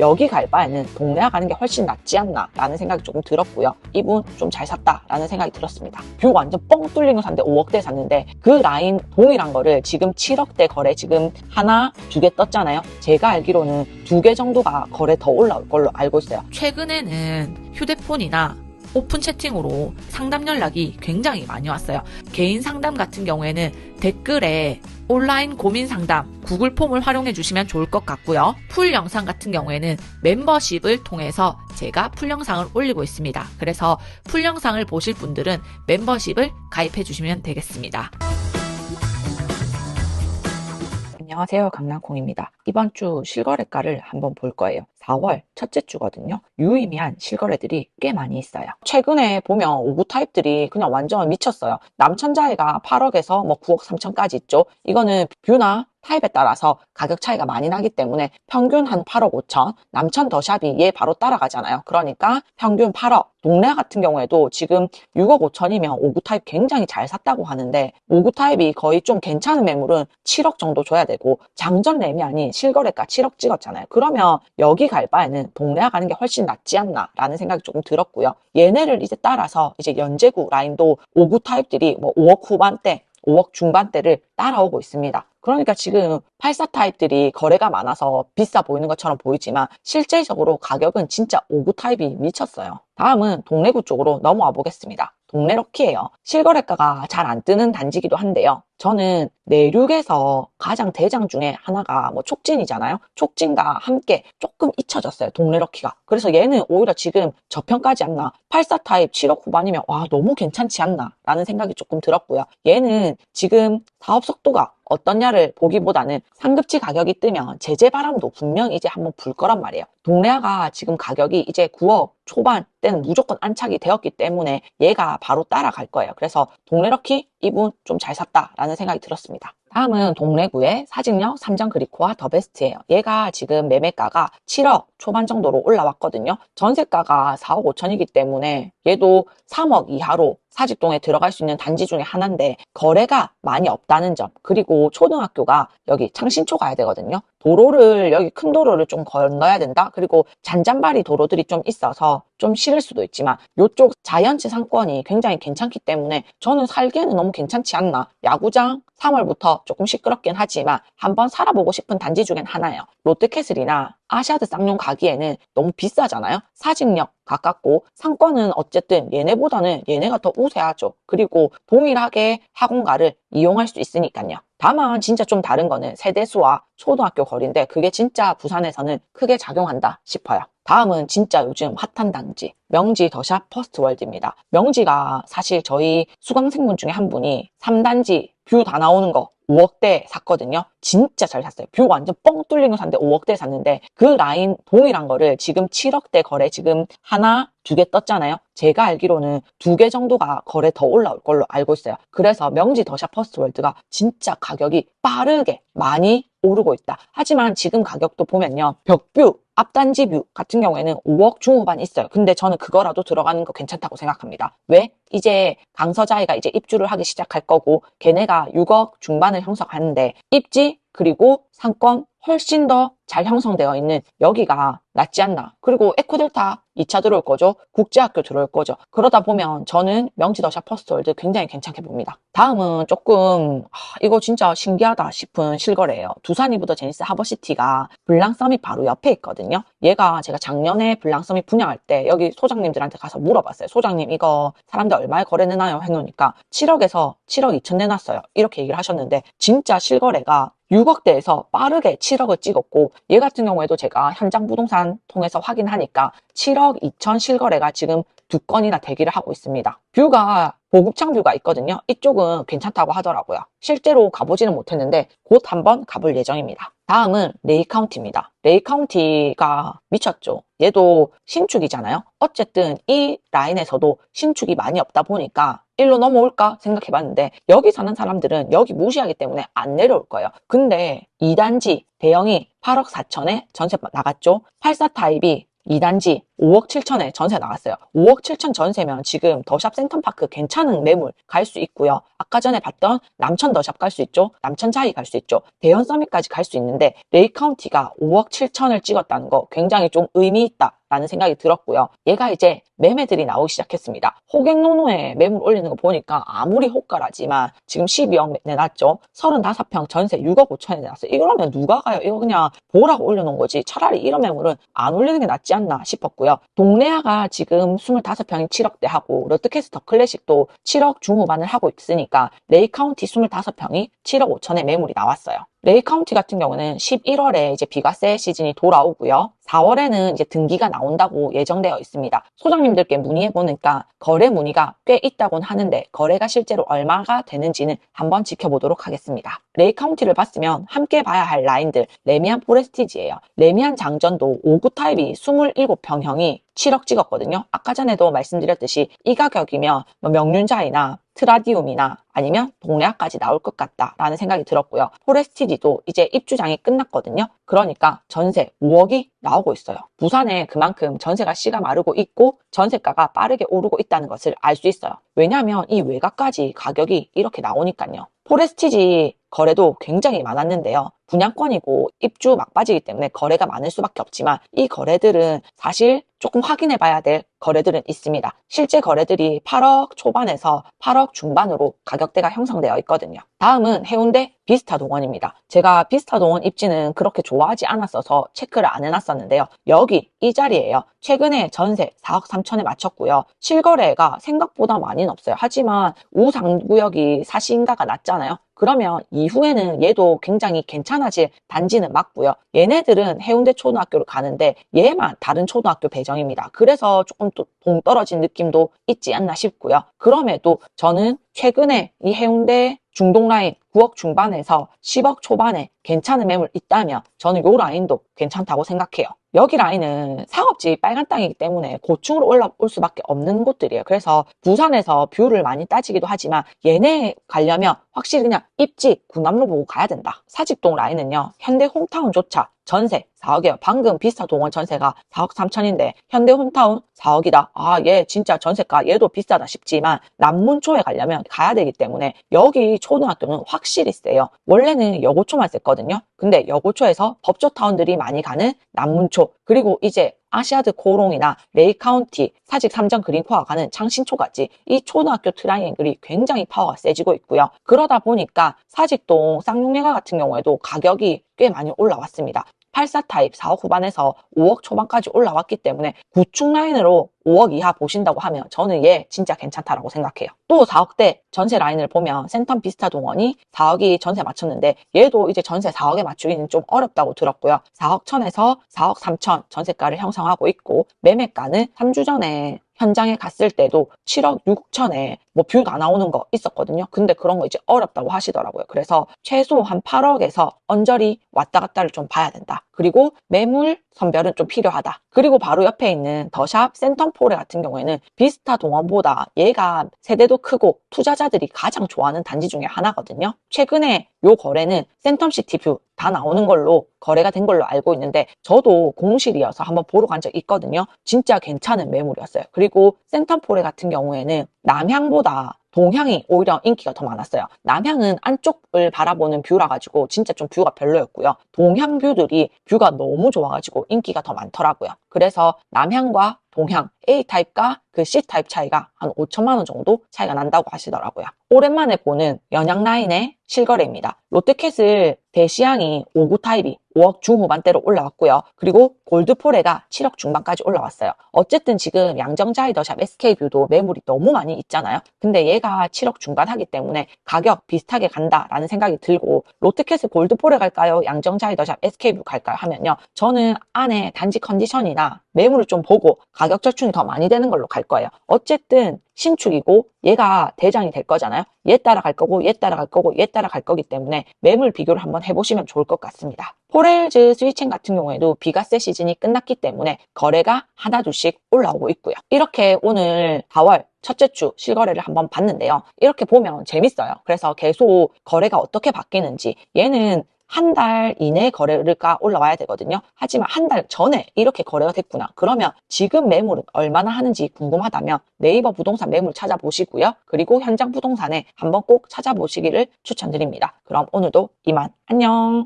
여기 갈 바에는 동네아 가는 게 훨씬 낫지 않나 라는 생각이 조금 들었고요. 이분 좀 잘 샀다 라는 생각이 들었습니다. 뷰 완전 뻥 뚫린 거 샀는데 5억대 샀는데 그 라인 동일한 거를 지금 7억대 거래 지금 하나 두 개 떴잖아요. 제가 알기로는 두 개 정도가 거래 더 올라올 걸로 알고 있어요. 최근에는 휴대폰이나 오픈 채팅으로 상담 연락이 굉장히 많이 왔어요. 개인 상담 같은 경우에는 댓글에 온라인 고민 상담 구글 폼을 활용해 주시면 좋을 것 같고요. 풀 영상 같은 경우에는 멤버십을 통해서 제가 풀 영상을 올리고 있습니다. 그래서 풀 영상을 보실 분들은 멤버십을 가입해 주시면 되겠습니다. 안녕하세요. 강남콩입니다. 이번 주 실거래가를 한번 볼 거예요. 4월 첫째 주거든요. 유의미한 실거래들이 꽤 많이 있어요. 최근에 보면 오구 타입들이 그냥 완전 미쳤어요. 남천자이가 8억에서 뭐 9억 3천까지 있죠. 이거는 뷰나 타입에 따라서 가격 차이가 많이 나기 때문에 평균 한 8억 5천, 남천 더샵이 얘 바로 따라가잖아요. 그러니까 평균 8억. 동네 같은 경우에도 지금 6억 5천이면 오구 타입 굉장히 잘 샀다고 하는데 오구 타입이 거의 좀 괜찮은 매물은 7억 정도 줘야 되고 장전 매매 아닌 실거래가 7억 찍었잖아요. 그러면 여기 갈 바에는 동네아 가는 게 훨씬 낫지 않나 라는 생각이 조금 들었고요. 얘네를 이제 따라서 이제 연제구 라인도 오구 타입들이 뭐 5억 후반대 5억 중반대를 따라오고 있습니다. 그러니까 지금 84 타입들이 거래가 많아서 비싸 보이는 것처럼 보이지만 실제적으로 가격은 진짜 5구 타입이 미쳤어요. 다음은 동래구 쪽으로 넘어와 보겠습니다. 동네 럭키예요. 실거래가가 잘 안 뜨는 단지기도 한데요. 저는 내륙에서 가장 대장 중에 하나가 뭐 촉진이잖아요. 촉진과 함께 조금 잊혀졌어요. 동네 럭키가. 그래서 얘는 오히려 지금 저평가지 않나. 84 타입 7억 후반이면 와 너무 괜찮지 않나 라는 생각이 조금 들었고요. 얘는 지금 사업 속도가 어떻냐를 보기보다는 상급지 가격이 뜨면 제재 바람도 분명 이제 한번 불 거란 말이에요. 동래아가 지금 가격이 이제 9억 초반 때는 무조건 안착이 되었기 때문에 얘가 바로 따라갈 거예요. 그래서 동래럭키 이분 좀 잘 샀다라는 생각이 들었습니다. 다음은 동래구의 사직역 삼정 그리코와 더베스트예요. 얘가 지금 매매가가 7억 초반 정도로 올라왔거든요. 전세가가 4억 5천이기 때문에 얘도 3억 이하로 사직동에 들어갈 수 있는 단지 중에 하나인데 거래가 많이 없다는 점 그리고 초등학교가 여기 창신초 가야 되거든요. 도로를 여기 큰 도로를 좀 건너야 된다. 그리고 잔잔바리 도로들이 좀 있어서 좀 싫을 수도 있지만 이쪽 자연치 상권이 굉장히 괜찮기 때문에 저는 살기에는 너무 괜찮지 않나. 야구장 3월부터 조금 시끄럽긴 하지만 한번 살아보고 싶은 단지 중엔 하나예요. 롯데캐슬이나 아시아드 쌍용 가기에는 너무 비싸잖아요. 사직역 가깝고 상권은 어쨌든 얘네보다는 얘네가 더 우세하죠. 그리고 동일하게 학원가를 이용할 수 있으니까요. 다만 진짜 좀 다른 거는 세대수와 초등학교 거리인데 그게 진짜 부산에서는 크게 작용한다 싶어요. 다음은 진짜 요즘 핫한 단지 명지 더샵 퍼스트월드입니다. 명지가 사실 저희 수강생분 중에 한 분이 3단지 뷰 다 나오는 거 5억대 샀거든요. 진짜 잘 샀어요. 뷰 완전 뻥 뚫린 거 샀는데 5억대 샀는데 그 라인 동일한 거를 지금 7억대 거래 지금 하나 두 개 떴잖아요. 제가 알기로는 두 개 정도가 거래 더 올라올 걸로 알고 있어요. 그래서 명지 더샵 퍼스트월드가 진짜 가격이 빠르게 많이 오르고 있다. 하지만 지금 가격도 보면요. 벽뷰 앞단지 뷰 같은 경우에는 5억 중후반 있어요. 근데 저는 그거라도 들어가는 거 괜찮다고 생각합니다. 왜? 이제 강서자이가 이제 입주를 하기 시작할 거고 걔네가 6억 중반을 형성하는데 입지 그리고 상권 훨씬 더 잘 형성되어 있는 여기가 낫지 않나. 그리고 에코델타 2차 들어올 거죠. 국제학교 들어올 거죠. 그러다 보면 저는 명지더샵 퍼스트월드 굉장히 괜찮게 봅니다. 다음은 조금 하, 이거 진짜 신기하다 싶은 실거래예요. 두산이부터 제니스 하버시티가 블랑 서밋 바로 옆에 있거든요. 얘가 제가 작년에 블랑 서밋 분양할 때 여기 소장님들한테 가서 물어봤어요. 소장님 이거 사람들 얼마에 거래 내나요? 해놓으니까 7억에서 7억 2천 내놨어요. 이렇게 얘기를 하셨는데 진짜 실거래가 6억대에서 빠르게 7억을 찍었고 얘 같은 경우에도 제가 현장 부동산 통해서 확인하니까 7억 2천 실거래가 지금 두 건이나 대기를 하고 있습니다. 뷰가 보급창 뷰가 있거든요. 이쪽은 괜찮다고 하더라고요. 실제로 가보지는 못했는데 곧 한번 가볼 예정입니다. 다음은 레이 카운티입니다. 레이 카운티가 미쳤죠. 얘도 신축이잖아요. 어쨌든 이 라인에서도 신축이 많이 없다 보니까 일로 넘어올까 생각해봤는데 여기 사는 사람들은 여기 무시하기 때문에 안 내려올 거예요. 근데 2단지 대형이 8억 4천에 전세 나갔죠. 84 타입이 2단지 5억 7천에 전세 나갔어요. 5억 7천 전세면 지금 더샵 센텀파크 괜찮은 매물 갈 수 있고요. 아까 전에 봤던 남천 더샵 갈 수 있죠. 남천 자이 갈 수 있죠. 대현 서밋까지 갈 수 있는데 레이 카운티가 5억 7천을 찍었다는 거 굉장히 좀 의미 있다. 라는 생각이 들었고요. 얘가 이제 매매들이 나오기 시작했습니다. 호갱노노에 매물 올리는 거 보니까 아무리 호가라지만 지금 12억 내놨죠. 35평 전세 6억 5천에 내놨어요. 이러면 누가 가요? 이거 그냥 보라고 올려놓은 거지. 차라리 이런 매물은 안 올리는 게 낫지 않나 싶었고요. 동래아가 지금 25평이 7억대 하고 롯데캐스터 클래식도 7억 중후반을 하고 있으니까 레이 카운티 25평이 7억 5천에 매물이 나왔어요. 레이 카운티 같은 경우는 11월에 이제 비과세 시즌이 돌아오고요. 4월에는 이제 등기가 나온다고 예정되어 있습니다. 소장님들께 문의해 보니까 거래 문의가 꽤 있다곤 하는데 거래가 실제로 얼마가 되는지는 한번 지켜보도록 하겠습니다. 레이 카운티를 봤으면 함께 봐야 할 라인들 레미안 포레스티지예요. 레미안 장전도 5구 타입이 27평형이 7억 찍었거든요. 아까 전에도 말씀드렸듯이 이 가격이면 뭐 명륜자이나 트라디움이나 아니면 동래아까지 나올 것 같다라는 생각이 들었고요. 포레스티지도 이제 입주장이 끝났거든요. 그러니까 전세 5억이 나오고 있어요. 부산에 그만큼 전세가 씨가 마르고 있고 전세가가 빠르게 오르고 있다는 것을 알 수 있어요. 왜냐하면 이 외곽까지 가격이 이렇게 나오니까요. 포레스티지 거래도 굉장히 많았는데요. 분양권이고 입주 막바지이기 때문에 거래가 많을 수밖에 없지만 이 거래들은 사실 조금 확인해 봐야 될 거래들은 있습니다. 실제 거래들이 8억 초반에서 8억 중반으로 가격대가 형성되어 있거든요. 다음은 해운대 비스타 동원입니다. 제가 비스타 동원 입지는 그렇게 좋아하지 않았어서 체크를 안 해놨었는데요. 여기 이 자리에요. 최근에 전세 4억 3천에 맞췄고요. 실거래가 생각보다 많이는 없어요. 하지만 우상구역이 사시인가가 낮잖아요. 그러면 이후에는 얘도 굉장히 괜찮 아질 단지는 맞고요. 얘네들은 해운대 초등학교를 가는데 얘만 다른 초등학교 배정입니다. 그래서 조금 또 동떨어진 느낌도 있지 않나 싶고요. 그럼에도 저는 최근에 이 해운대 중동 라인 9억 중반에서 10억 초반에 괜찮은 매물 있다면 저는 요 라인도 괜찮다고 생각해요. 여기 라인은 상업지 빨간 땅이기 때문에 고층으로 올라올 수밖에 없는 곳들이에요. 그래서 부산에서 뷰를 많이 따지기도 하지만 얘네 가려면 확실히 그냥 입지 군남로 보고 가야 된다. 사직동 라인은요. 현대 홈타운조차 전세 4억이에요. 방금 비스타 동원 전세가 4억 3천인데 현대 홈타운 4억이다. 아, 얘 진짜 전세가 얘도 비싸다 싶지만 남문초에 가려면 가야 되기 때문에 여기 초등학교는 확실히 세요. 원래는 여고초만 셌거든요. 근데 여고초에서 법조타운들이 많이 가는 남문초 그리고 이제 아시아드 코롱이나 레이 카운티, 사직 삼정 그린코가 가는 창신초까지 이 초등학교 트라이앵글이 굉장히 파워가 세지고 있고요. 그러다 보니까 사직동 쌍용예가 같은 경우에도 가격이 꽤 많이 올라왔습니다. 84 타입 4억 후반에서 5억 초반까지 올라왔기 때문에 구축 라인으로 5억 이하 보신다고 하면 저는 얘 진짜 괜찮다라고 생각해요. 또 4억대 전세 라인을 보면 센텀 비스타 동원이 4억이 전세 맞췄는데 얘도 이제 전세 4억에 맞추기는 좀 어렵다고 들었고요. 4억 천에서 4억 3천 전세가를 형성하고 있고 매매가는 3주 전에 현장에 갔을 때도 7억 6천에 뭐 뷰가 나오는 거 있었거든요. 근데 그런 거 이제 어렵다고 하시더라고요. 그래서 최소 한 8억에서 언저리 왔다 갔다를 좀 봐야 된다. 그리고 매물 선별은 좀 필요하다. 그리고 바로 옆에 있는 더샵 센텀포레 같은 경우에는 비스타 동원보다 얘가 세대도 크고 투자자들이 가장 좋아하는 단지 중에 하나거든요. 최근에 요 거래는 센텀시티 뷰 다 나오는 걸로 거래가 된 걸로 알고 있는데 저도 공실이어서 한번 보러 간 적 있거든요. 진짜 괜찮은 매물이었어요. 그리고 센텀포레 같은 경우에는 남향보다 동향이 오히려 인기가 더 많았어요. 남향은 안쪽을 바라보는 뷰라 가지고 진짜 좀 뷰가 별로였고요. 동향 뷰들이 뷰가 너무 좋아가지고 인기가 더 많더라고요. 그래서 남향과 동향 A타입과 그 C타입 차이가 한 5천만 원 정도 차이가 난다고 하시더라고요. 오랜만에 보는 연양 라인의 실거래입니다. 롯데캐슬 대시양이 5구 타입이 5억 중후반대로 올라왔고요. 그리고 골드포레가 7억 중반까지 올라왔어요. 어쨌든 지금 양정자이더샵 SK뷰도 매물이 너무 많이 있잖아요. 근데 얘가 7억 중반 하기 때문에 가격 비슷하게 간다라는 생각이 들고 롯데캐슬 골드포레 갈까요? 양정자이더샵 SK뷰 갈까요? 하면요. 저는 안에 단지 컨디션이 나 매물을 좀 보고 가격 절충이 더 많이 되는 걸로 갈 거예요. 어쨌든 신축이고 얘가 대장이 될 거잖아요. 얘 따라 갈 거고 얘 따라 갈 거고 얘 따라 갈 거기 때문에 매물 비교를 한번 해보시면 좋을 것 같습니다. 포렐즈 스위첸 같은 경우에도 비과세 시즌이 끝났기 때문에 거래가 하나 둘씩 올라오고 있고요. 이렇게 오늘 4월 첫째 주 실거래를 한번 봤는데요. 이렇게 보면 재밌어요. 그래서 계속 거래가 어떻게 바뀌는지 얘는 한 달 이내 거래가 올라와야 되거든요. 하지만 한 달 전에 이렇게 거래가 됐구나. 그러면 지금 매물은 얼마나 하는지 궁금하다면 네이버 부동산 매물 찾아보시고요. 그리고 현장 부동산에 한번 꼭 찾아보시기를 추천드립니다. 그럼 오늘도 이만 안녕.